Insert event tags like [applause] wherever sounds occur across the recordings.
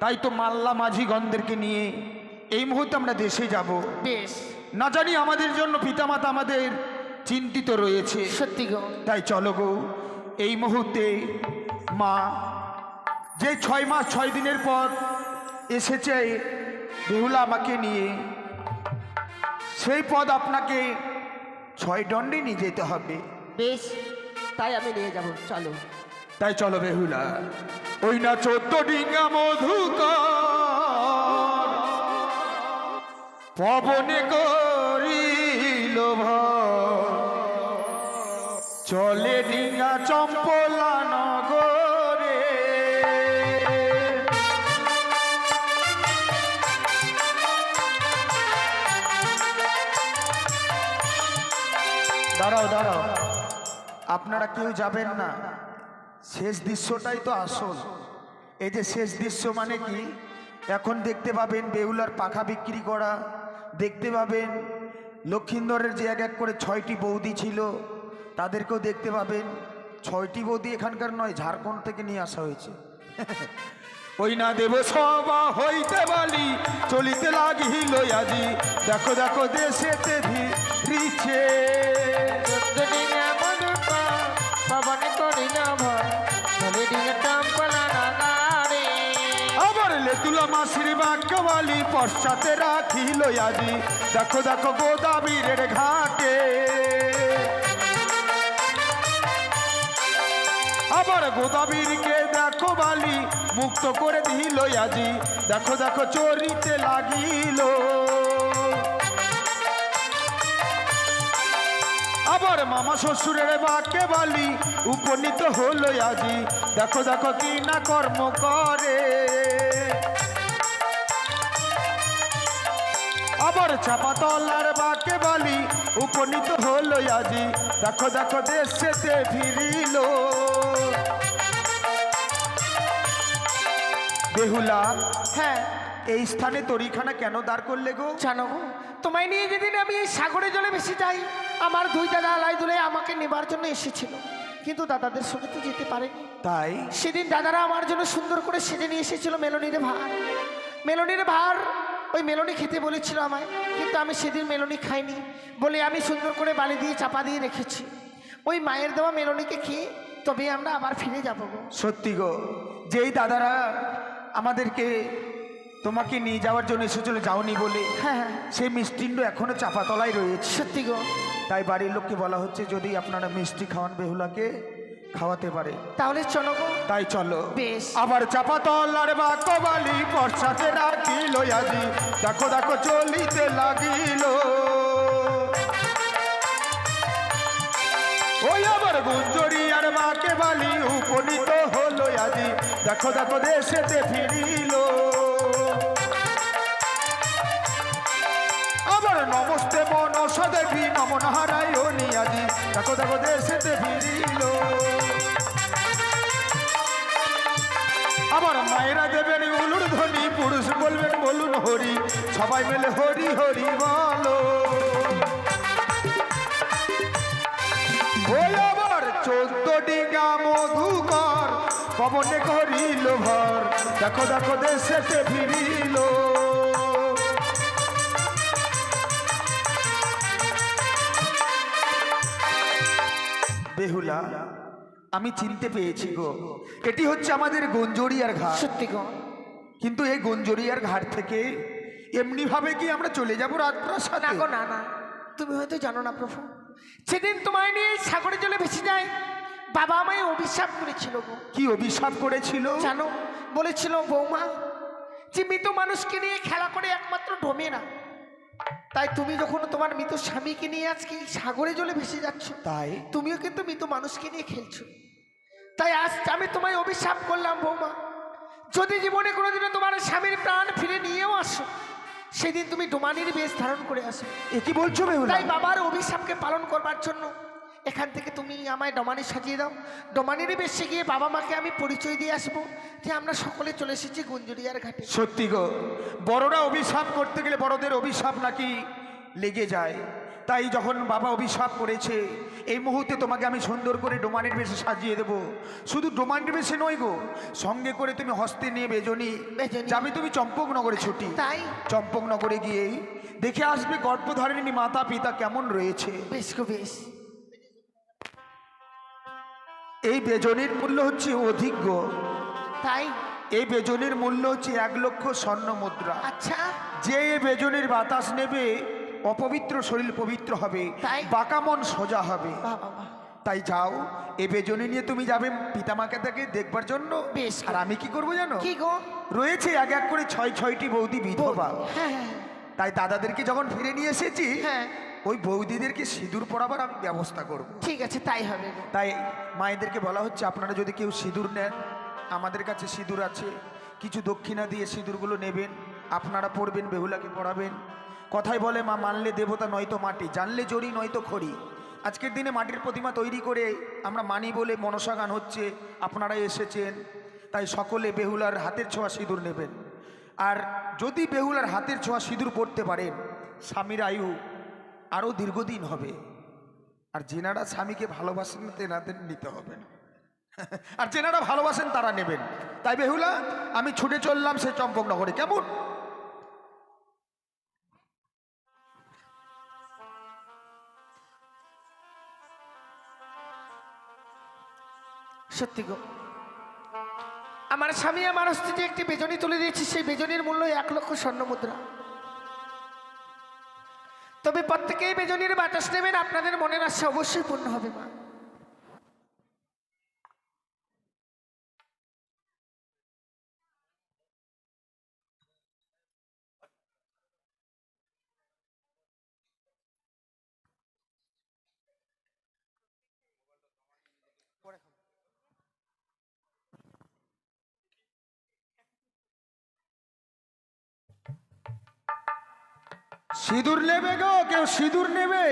তাই তো মাল্লা মাঝি গন্ধেরকে নিয়ে এই মুহূর্তে আমরা দেশে যাব। বেশ না জানি আমাদের জন্য পিতামাতা আমাদের চিন্তিত রয়েছে। সত্যি গো। তাই চলো গো এই মুহূর্তে মা যে ছয় মাস ছয় দিনের পর এসেছে বেহুলা আমাকে নিয়ে সেই পদ আপনাকে ছয় দণ্ডে নিয়ে যেতে হবে। বেশ তাই আমি নিয়ে যাব। চলো। তাই চলো বেহুলা, ওই না চোদ্দ ডিঙ্গা মধুকর পবনে করিল চলে ডিঙ্গা চম্পলা নগরে। দাঁড়াও দাঁড়াও, আপনারা কেউ যাবেন না। শেষ দৃশ্যটাই তো আসল। এই যে শেষ দৃশ্য মানে কি? এখন দেখতে পাবেন বেউলার পাখা বিক্রি করা। দেখতে পাবেন লক্ষিন্দরের যে এক এক করে ছয়টি বৌদি ছিল, তাদেরকেও দেখতে পাবেন। ছয়টি বৌদি এখানকার নয়, ঝাড়খণ্ড থেকে নিয়ে আসা হয়েছে। ওই না দেব সবা হইতে বালি, চলিতে লাগিল আজি। দেখো দেখো চোদ্দদিনে মধুপা পবনে করিল ভয়। চলে দিনে টম্পলা নাগারে আবার লেতুলা মাসির বাক্যবালি পশ্চাতে রাখিল আজি। দেখো দেখো গোদাবীরের ঘাটে। আবার গোদাবীরকে দেখো বালি মুক্ত করে দিল আজি। দেখো দেখো চরিতে লাগিল। আবার মামা শ্বশুরের বাক্যে বালি উপনীত হলো আজি। দেখো দেখো কি না কর্ম করে। আবার চাপা চাপাতলার বাক্যে বালি উপনীত হলো আজি। দেখো দেখো দেশেতে ফিরিল বেহুলা হ্যাঁ। এই স্থানে তরিখানা কেন দাঁড় করলে গো? জানো গো, তোমায় নিয়ে যেদিন আমি এই সাগরে জলে বেশি যাই আমার দুই দাদা আলাই দুলে আমাকে নেবার জন্য এসেছিল। কিন্তু দাদাদের সঙ্গে তো যেতে পারেনি। তাই? সেদিন দাদারা আমার জন্য সুন্দর করে সেজে নিয়ে এসেছিল মেলনির ভার। মেলনির ভার ওই মেলনি খেতে বলেছিল আমায় কিন্তু আমি সেদিন মেলনি খাইনি বলে আমি সুন্দর করে বালি দিয়ে চাপা দিয়ে রেখেছি। ওই মায়ের দেওয়া মেলনিকে খেয়ে তবে আমরা আবার ফিরে যাব গো। সত্যি গো যেই দাদারা আমাদেরকে তোমাকে নিয়ে যাওয়ার জন্য এসেছিল যাওনি বলে। হ্যাঁ হ্যাঁ। সেই মিষ্টিণ্ড এখনও চাপাতলায় রয়েছে। সত্যি গো। তাই বাড়ির লোককে বলা হচ্ছে যদি আপনারা মিষ্টি খাওয়ান বেহুলাকে খাওয়াতে পারে। তাহলে চলো গো। তাই চলো। বেশ। আবার চাপাতলার বা কবালি পশ্চাতে রাখিল আজি। দেখো দেখো চলিতে লাগিল। ওই আবার গুঞ্জরি আর মাকে বালি উপনীত হলো আজি। দেখো দেখো দেশেতে ফিরিল নমস্তে মনসা দেবী নম নারায়ণী আজি। দেখো দেখো, দেশেতে ফিরিল। আমার মায়েরা দেবেন উলুর ধ্বনি, পুরুষ বলবেন বলুন হরি। সবাই মিলে হরি হরি বলো। চোদ্দ ডিঙ্গা মধুকর পবনে করিল ভর। দেখো দেখো, দেশেতে ফিরিল। বেহুলা আমি চিনতে পেয়েছি গো। এটি হচ্ছে আমাদের গঞ্জরিয়ার ঘাট। সত্যি গো। কিন্তু এই গঞ্জরিয়ার ঘাট থেকে এমনি ভাবে কি আমরা চলে যাব না রাজপ্রাসাদে গো না না। তুমি হয়তো জানো না প্রভু। সেদিন তোমায় নিয়ে সাগরে জলে ভেসে যায়। বাবা আমায় অভিশাপ করেছিল গো। কি অভিশাপ করেছিল? জানো বলেছিল বৌমা যে মৃত মানুষকে নিয়ে খেলা করে একমাত্র ডোমে না। তাই তুমি যখন তোমার মৃত স্বামীকে নিয়ে আজকে সাগরে জলে ভেসে যাচ্ছ তাই তুমিও কিন্তু মৃত মানুষকে নিয়ে খেলছো। তাই আজ আমি তোমায় অভিশাপ করলাম বৌমা। যদি জীবনে কোনোদিনও তোমার স্বামীর প্রাণ ফিরে নিয়েও আসো সেদিন তুমি ডোমানির বেশ ধারণ করে আসো। এ কি বলছো তাই বাবার অভিশাপকে পালন করবার জন্য এখান থেকে তুমি আমায় ডমানি সাজিয়ে দাও। ডমানির বেশে গিয়ে বাবা মাকে আমি পরিচয় দিয়ে আসব যে আমরা সকলে চলে এসেছি গুঞ্জুরিয়ার ঘাটে। সত্যি গো বড়রা অভিশাপ করতে গেলে বড়দের অভিশাপ নাকি লেগে যায়। তাই যখন বাবা অভিশাপ করেছে এই মুহূর্তে তোমাকে আমি সুন্দর করে ডোমানের বেশে সাজিয়ে দেবো। শুধু ডোমানের বেশে নয় গো সঙ্গে করে তুমি হস্তে নিয়ে বেজনি বেজনি। যাবে তুমি চম্পকনগরে ছুটি। তাই? চম্পকনগরে গিয়েই দেখে আসবে গর্ভধারিণী মাতা পিতা কেমন রয়েছে। বেশ গো বেশ। এই বেজনির মূল্য হচ্ছে অধিজ্ঞ তাই? এই বেজনির মূল্য হচ্ছে এক লক্ষ স্বর্ণ মুদ্রা। আচ্ছা। যে এই বেজনির বাতাস নেবে অপবিত্র শরীর পবিত্র হবে তাই? বাঁকা মন সোজা হবে। তাই যাও এ বেজনি নিয়ে তুমি যাবে পিতামাকে তাকে দেখবার জন্য। বেশ। আর আমি কি করব জানো? কি গো? রয়েছে এক এক করে ছয় ছয়টি বৌদি বিধবা। হ্যাঁ হ্যাঁ। তাই দাদাদেরকে যখন ফিরে নিয়ে এসেছি হ্যাঁ। ওই বৌদিদেরকে সিঁদুর পরাবার আমি ব্যবস্থা করব। ঠিক আছে তাই হবে। তাই মায়েদেরকে বলা হচ্ছে আপনারা যদি কেউ সিঁদুর নেন আমাদের কাছে সিঁদুর আছে। কিছু দক্ষিণা দিয়ে সিঁদুরগুলো নেবেন আপনারা পড়বেন বেহুলাকে পড়াবেন। কথায় বলে মা মানলে দেবতা নয়তো মাটি জানলে জড়ি নয়তো খড়ি। আজকের দিনে মাটির প্রতিমা তৈরি করে আমরা মানি বলে মনসা গান হচ্ছে আপনারা এসেছেন তাই সকলে বেহুলার হাতের ছোঁয়া সিঁদুর নেবেন। আর যদি বেহুলার হাতের ছোঁয়া সিঁদুর পড়তে পারেন স্বামীর আয়ু আরও দীর্ঘদিন হবে। আর যেনারা স্বামীকে ভালোবাসেন, তেনাদের নিতে হবে না। আর যেনারা ভালোবাসেন, তারা নেবেন। তাই বেহুলা, আমি ছুটে চললাম সে চম্পকনগরে কেমন? সত্যি গো, আমার স্বামী, আমার হস্তে একটি বেজনী তুলে দিয়েছি। সেই বেজনীর মূল্য এক লক্ষ স্বর্ণ মুদ্রা তবে প্রত্যেকেই বেজনির বাতাস নেবেন আপনাদের মনের আশা অবশ্যই পূর্ণ হবে মা। সিঁদুর নেবে গো, কেউ সিঁদুর নেবে?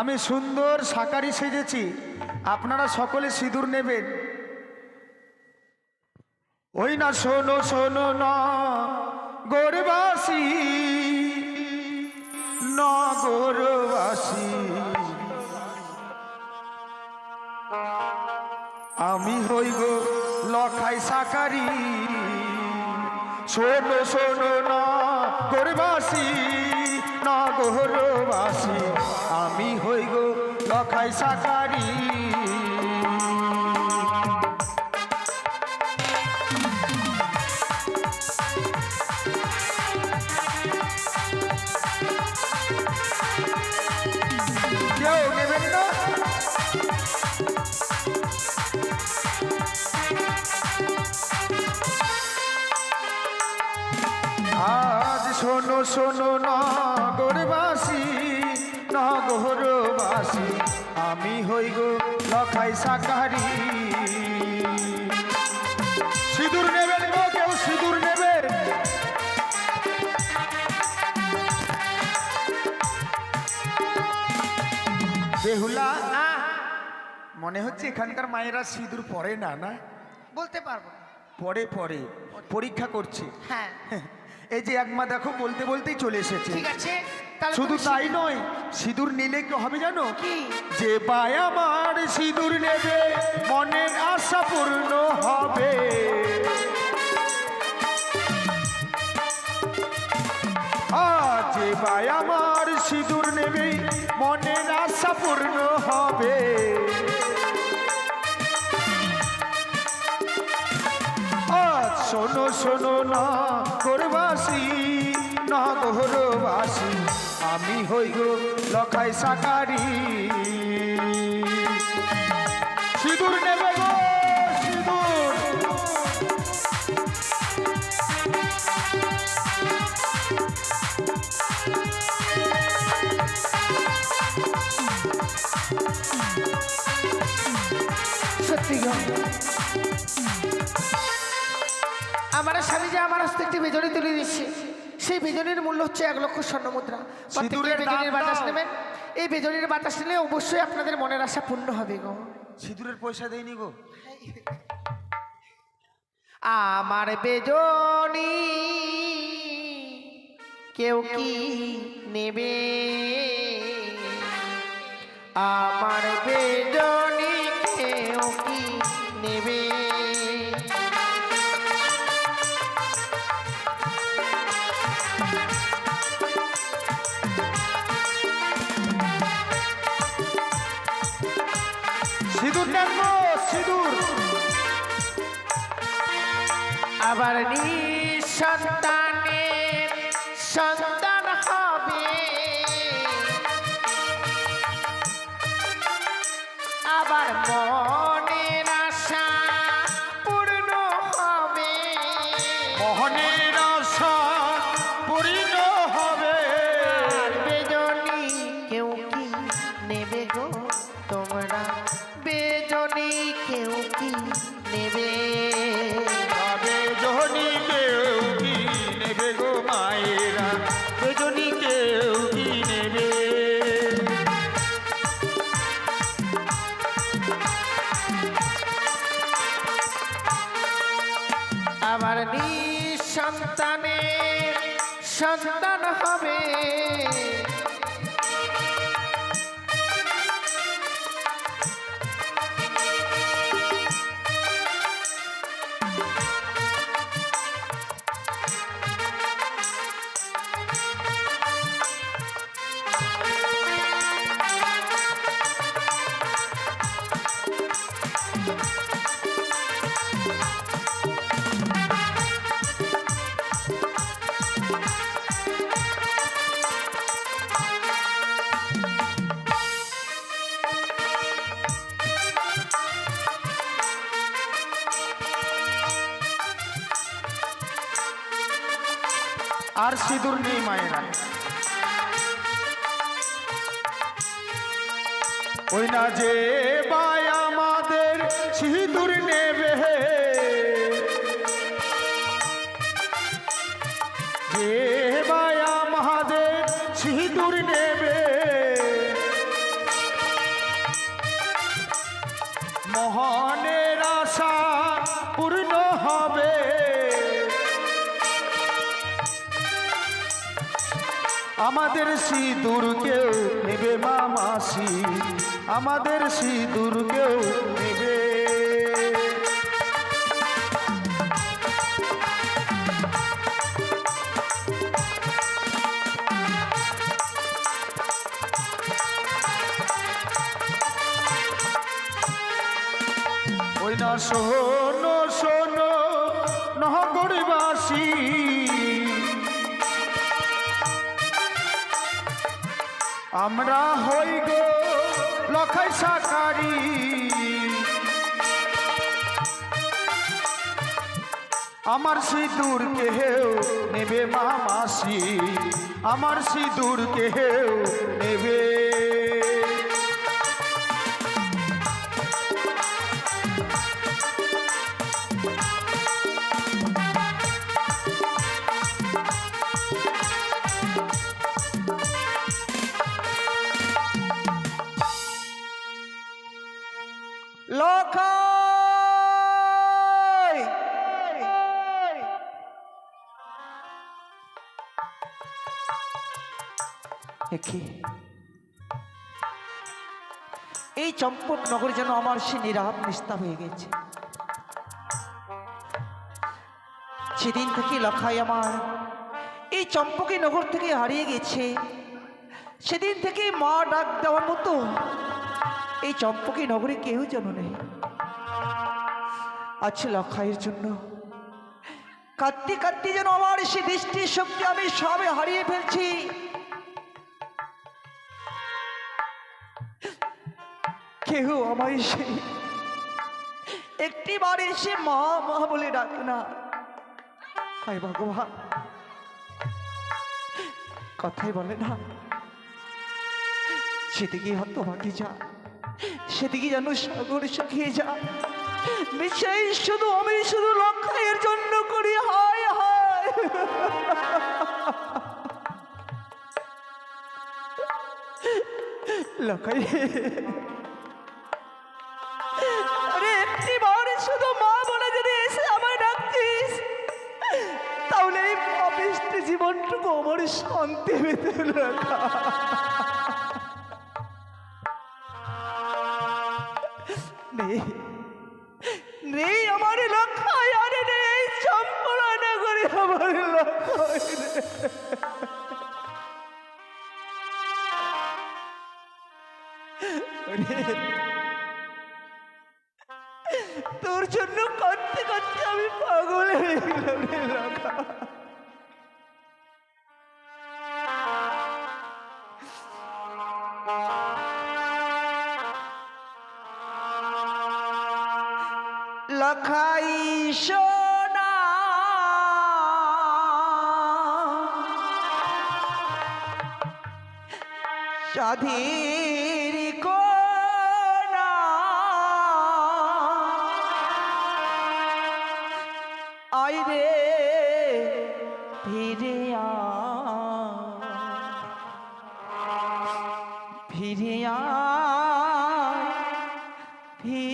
আমি সুন্দর সাকারি সেজেছি, আপনারা সকলে সিঁদুর নেবেন। ওই না শোনো শোনো না, গোরবাসী নগরবাসী আমি হই গো লখাই সাকারি শোনো শোনো না গোরবাসী না গোরবাসী আমি হই গো লখাই সাকারি শোনো শোনো নগরবাসী নগরবাসী আমি হই গো লখাই সাকারি। সিঁদুর নেবেন গো কেউ সিঁদুর নেবে? বেহুলা মনে হচ্ছে এখানকার মায়েরা সিঁদুর পরে না না? বলতে পারব পরে পরে। পরীক্ষা করছে। হ্যাঁ। [laughs] এই যে একমা দেখো বলতে বলতেই চলে এসেছে। ঠিক আছে শুধু তাই নয় সিঁদুর নিলে কি হবে জানো? যে পায় আমার সিঁদুর নেবে মনের আশা পূর্ণ হবে। যে পায় আমার সিঁদুর নেবে মনের আশা পূর্ণ হবে। শোনো না করবাসি না গোরবাসী আমি হই গো লখাই সাকারি। একটি বেজনি তুলে দিচ্ছে। সেই বেজনির মূল্য হচ্ছে এক লক্ষ স্বর্ণ মুদ্রা। বেজনির বাতাস নেবেন। এই বেজনির বাতাস নিলে অবশ্যই আপনাদের মনের আশা পূর্ণ হবে গো। সিঁদুরের পয়সা দেয়নি গো। আমার বেজনি কেউ কি নেবে? আমার বেদনি কেউ কি নেবে? আবার নিঃসন্তানের সিঁদুর নেই মায়েরা। ওই না যে বায় আমাদের সিঁদুর আমাদের সিঁদুর কেউ নেবে মা মাসি আমাদের সিঁদুর কেউ নেবে। ওই না আমরা হই গো লখাই সাকারি আমার সিঁদুর কেহেও নেবে মামাসি আমার সিঁদুর কেহেও নেবে একে এই চম্পক নগর যেন আমার সে নিরাপ নিস্তাব হয়ে গেছে। সেদিন থেকে লখাই আমার এই চম্পকি নগর থেকে হারিয়ে গেছে। সেদিন থেকে মা ডাক দেওয়ার মতো এই চম্পকি নগরে কেউ যেন নেই। আছে লখাইয়ের জন্য কাঁদতে কাঁদতে যেন আমার সে দৃষ্টির শক্তি আমি সবে হারিয়ে ফেলছি। কেউ আমায় সে একটি বার মা মা বলে ডাকে না। হায় ভগবান। কথাই বলে না। সেদিকে হতো বাকি যা, সেদিকে যেন সাগর শুকিয়ে যা। বিশ্বাস শুধু আমি শুধু লক্ষ্যের জন্য করি, হায় হায়। লক্ষ্য শান্তি পেতেন নেই। নেই আমার লক্ষ্য আরে নেই। সম্পূর্ণ করে আমার লক্ষ্য। ফিরে আয়, ফিরে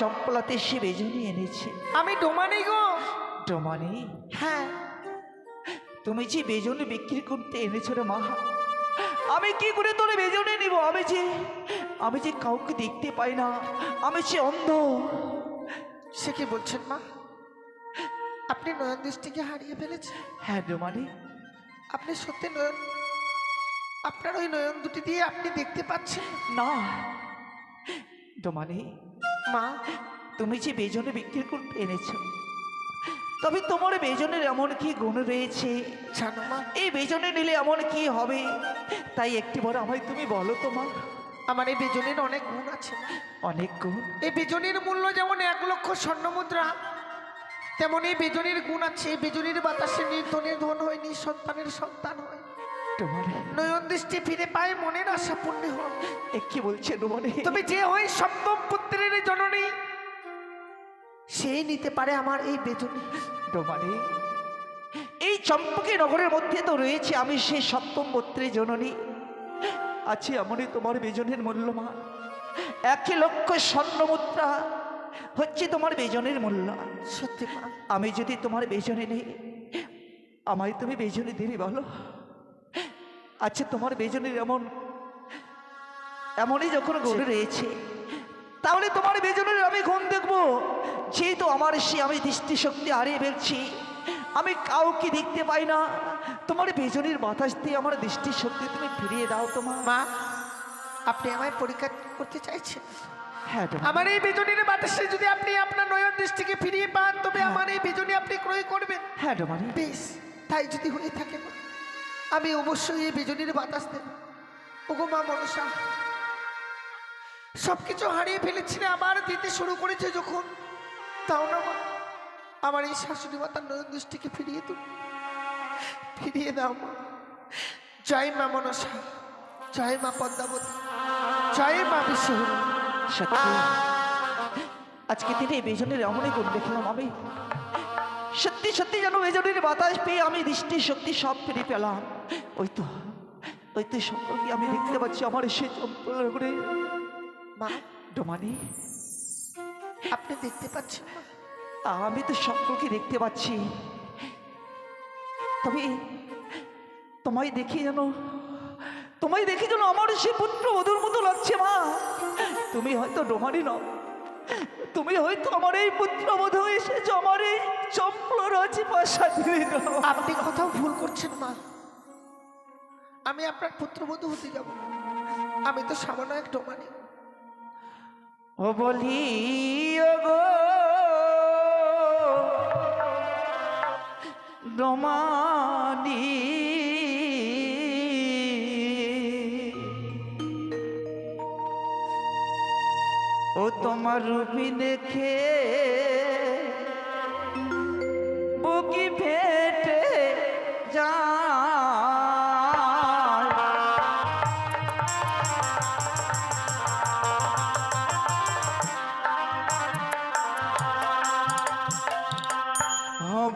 চম্পলাতে সে বেজনি এনেছে। আমি ডোমানি গো। ডোমানি? হ্যাঁ। তুমি যে বেজনে বিক্রি করতে এনেছো রে মা। আমি কি করে তোরে বেজনে নিব? আমি যে আমি যে কাউকে দেখতে পাই না আমি যে অন্ধ। সে কি বলছেন মা? আপনি নয়ন দৃষ্টিকে হারিয়ে ফেলেছেন? হ্যাঁ ডোমানি। আপনি সত্যি নয়ন আপনার ওই নয়ন দুটি দিয়ে আপনি দেখতে পাচ্ছেন? না। ডোমানি মা তুমি যে বেজনে বিক্রি করতে এনেছো। তবে তোমার বেজনের এমন কি গুণ রয়েছে? জানো মা। এই বেজনে নিলে এমন কি হবে? তাই একটি বড় আমায় তুমি বলো তোমার আমার এই বেজনের অনেক গুণ আছে অনেক গুণ? এই বেজনের মূল্য যেমন এক লক্ষ স্বর্ণ মুদ্রা তেমন এই বেজনের গুণ আছে। এই বেজনের বাতাসে নির্ধনের ধন হয়নি সন্তানের সন্তান হয়। তোমার। নয়ন দৃষ্টি ফিরে পায় মনের আশা পূর্ণ হয়। এ কি বলছে তবে যে হয় সপ্তম পুত্রের জননী সেই নিতে পারে আমার এই এই চম্পকে নগরের মধ্যে তো রয়েছে আমি সেই সপ্তম গোত্রে জননী। আছে এমনই তোমার বেজনের মূল্যমান এক লক্ষ স্বর্ণ মুদ্রা হচ্ছে তোমার বেজনের মূল্য সত্যি আমি যদি তোমার বেজনে নেই আমায় তুমি বেজনে দেবে বলো। আচ্ছা তোমার বেজনের এমন এমনই যখন গুণ রয়েছে তাহলে তোমার বেজনের আমি ঘুম দেখব। যেহেতু আমার সে আমি দৃষ্টিশক্তি হারিয়ে ফেলছি আমি কাউকে দেখতে পাই না। তোমার বেজনের বাতাস দিয়ে আমার দৃষ্টিশক্তি তুমি ফিরিয়ে দাও তোমার মা। আপনি আমায় পরীক্ষা করতে চাইছেন? হ্যাঁ। আমার এই বেজনের বাতাসে যদি আপনি আপনার নয়ন দৃষ্টিকে ফিরিয়ে পান তবে আমার এই বেজনী আপনি ক্রয় করবেন। হ্যাঁ বেশ তাই যদি হয়ে থাকে মা। আমি অবশ্যই এই বেজনীর বাতাস দেব। ওগো মা মনসা সব কিছু হারিয়ে ফেলেছিলে আবার দিতে শুরু করেছে যখন। তাও না মা, আমার এই শাশুড়ি মাতার নয়ন দৃষ্টিকে ফিরিয়ে দিন ফিরিয়ে দাও মা। জয় মা মনসা, জয় মা পদ্মাবতী, জয় মা সত্যি। আজকে দিনে এই বেজনের এমনই গুণ দেখলাম আমি। সত্যি সত্যি যেন বেজনের বাতাস পেয়ে আমি দৃষ্টি শক্তি সব ফিরে পেলাম। ওই তো ওই তো সম্পর্কে আমি দেখতে পাচ্ছি আমার সে চম্পল মা? ডোমানি? আপনি দেখতে পাচ্ছেন আমি তো সম্পর্কে দেখতে পাচ্ছি। তবে তোমায় দেখি যেন তোমায় দেখি যেন আমার সে পুত্র বধুর মতো লাগছে মা। তুমি হয়তো ডোমারি নও। তুমি হয়তো আমার এই পুত্র বধূ এসেছ আমার এই চম্পল রাজি পাশা আপনি কোথাও ভুল করছেন মা। আমি আপনার পুত্রবধূ হতে যাব। আমি তো সামান্য এক ডোমানি। ও বলি ও তোমার রূপী দেখে বুকি ফেটে যায়।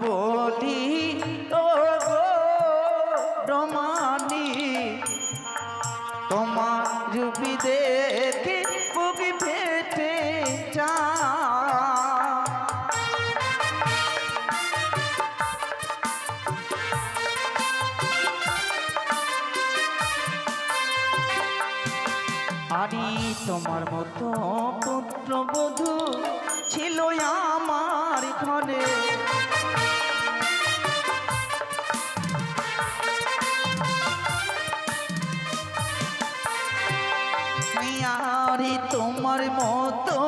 বলি মতো পুত্রবধূ ছিল আমার ঘরে তোমার মতো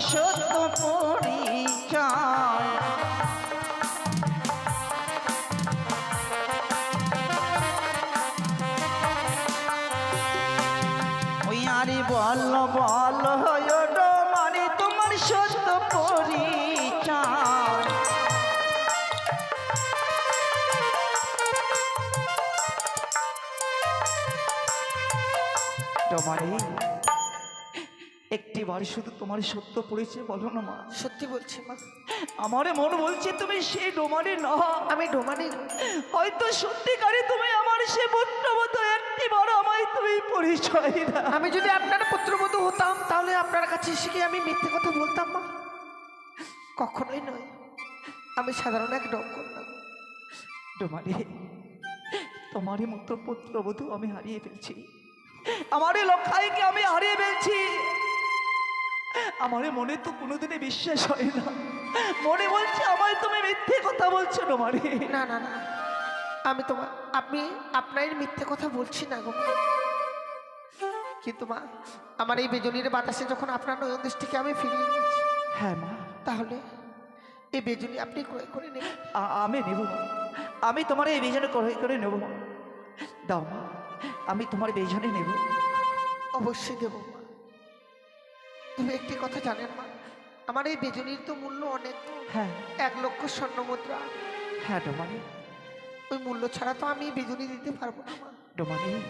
সত্য পরিচয় বার শুধু তোমার সত্য পরিচয় বলো না মা। সত্যি বলছি মা। আমার মন বলছে তুমি সেই ডোমারে না। আমি ডোমানি হয়তো সত্যিকারে তুমি আমার সে পুত্র মতো একটি বার আমায় তুমি পরিচয় না আমি যদি আপনার পুত্রবধূ হতাম তাহলে আপনার কাছে এসে কি আমি মিথ্যে কথা বলতাম মা? কখনোই নয়। আমি সাধারণ এক ডঙ্কর না। ডোমারে তোমারই মতো পুত্রবধূ আমি হারিয়ে ফেলছি। আমারই লক্ষাইকে আমি হারিয়ে ফেলছি? আমার মনে তো কোনোদিনই বিশ্বাস হয় না। মনে বলছে আমায় তুমি মিথ্যে কথা বলছো তোমারে না না না। আমি তোমার আপনি আপনার মিথ্যে কথা বলছি না গো কিন্তু মা আমার এই বেজনির বাতাসে যখন আপনার নয়ন দৃষ্টিকে আমি ফিরিয়ে নিয়েছি হ্যাঁ মা। তাহলে এই বেজনি আপনি ক্রয় করে নেবেন। আমি নেব। আমি তোমার এই বেজনে ক্রয় করে নেব। দাও মা আমি তোমার বেজনে নেব। অবশ্যই দেবো। তবে একটি কথা জানেন মা? আমার এই বেজনির তো মূল্য অনেক। হ্যাঁ। এক লক্ষ স্বর্ণ মুদ্রা। হ্যাঁ ডোমানি। ওই মূল্য ছাড়া তো আমি বেজনি দিতে পারব না মা। ডোমানি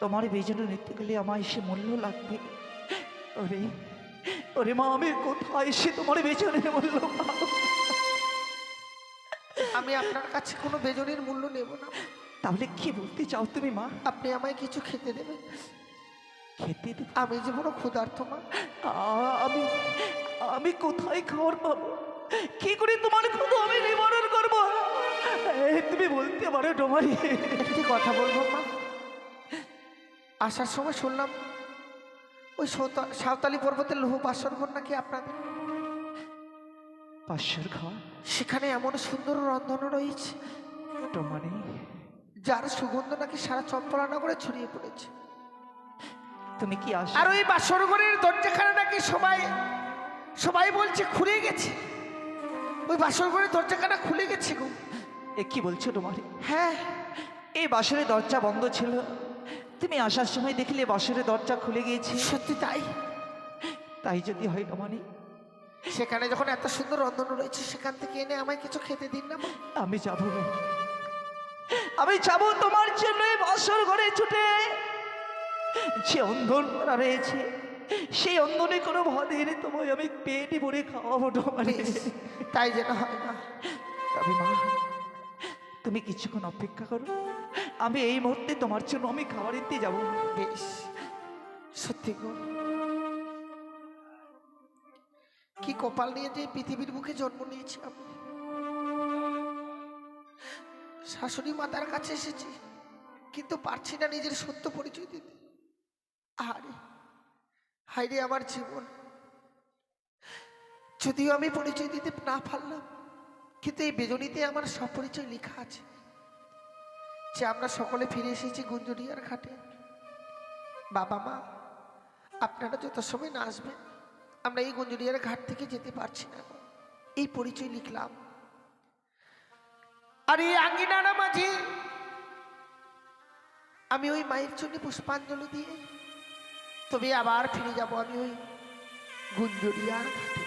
তোমার বেজনে নিতে গেলে আমার সে মূল্য লাগবে। ওরে ওরে মা আমি কোথায় এসে তোমার বেজনে মূল্য পাবো? আমি আপনার কাছে কোনো বেজনির মূল্য নেব না। তাহলে কি বলতে চাও তুমি মা? আপনি আমায় কিছু খেতে দেবেন। খেতে আমি যে বড় ক্ষুধার্ত মা। আমি আমি কোথায় খাওয়ার পাবো? কি করে তোমার ক্ষুধা আমি নিবারণ করব? তুমি বলতে পারো ডোমারি একটি কথা বলব মা? আসার সময় শুনলাম ওই সাঁওতালি পর্বতের লৌহ বাসরঘর নাকি আপনাদের? পাঁচশোর খাওয়া সেখানে এমন সুন্দর রন্ধন রয়েছে ডোমারি যার সুগন্ধ নাকি সারা চম্পলানগরে ছড়িয়ে পড়েছে। তুমি কি আস? আর ওই বাসরঘরের দরজাখানা নাকি সবাই সবাই বলছে খুলে গেছে। ওই বাসরঘরের দরজাখানা খুলে গেছে গো। এ কি বলছো ডোমারি হ্যাঁ। এই বাসরের দরজা বন্ধ ছিল। তুমি আসার সময় দেখলে বাসরের দরজা খুলে গিয়েছে। সত্যি তাই? তাই যদি হয় ডোমারি সেখানে যখন এত সুন্দর রন্ধন রয়েছে সেখান থেকে এনে আমায় কিছু খেতে দিন না আমি যাব। আমি যাব তোমার জন্য বাসর ঘরে ছুটে। যে অন্ধন করা রয়েছে সেই অন্ধনে কোনো ভাত এনে তোমায় আমি পেটে ভরে খাওয়াবো প্লিজ তাই যেন হয় না। তবে মা তুমি কিছুক্ষণ অপেক্ষা করো। আমি এই মুহূর্তে তোমার জন্য আমি খাবার দিতে যাব। বেশ সত্যি গো। কি কপাল নিয়ে যে পৃথিবীর বুকে জন্ম নিয়েছি আমি। শাশুড়ি মাতার কাছে এসেছি কিন্তু পারছি না নিজের সত্য পরিচয় দিতে। আরে হাইরে আমার জীবন। যদিও আমি পরিচয় দিতে না পারলাম, কিন্তু এই বেজনিতে আমার সব পরিচয় লেখা আছে। যে আমরা সকলে ফিরে এসেছি গুঞ্জরিয়ার ঘাটে। বাবা মা, আপনারা যত সময় না আসবেন, আমরা এই গুঞ্জরিয়ার ঘাট থেকে যেতে পারছি না। এই পরিচয় লিখলাম। আর এই আঙ্গিনারা মাঝে আমি ওই মায়ের জন্য পুষ্পাঞ্জলি দিয়ে তবে আবার ফিরে যাব আমি ওই গুঞ্জরিয়ার ঘাটে।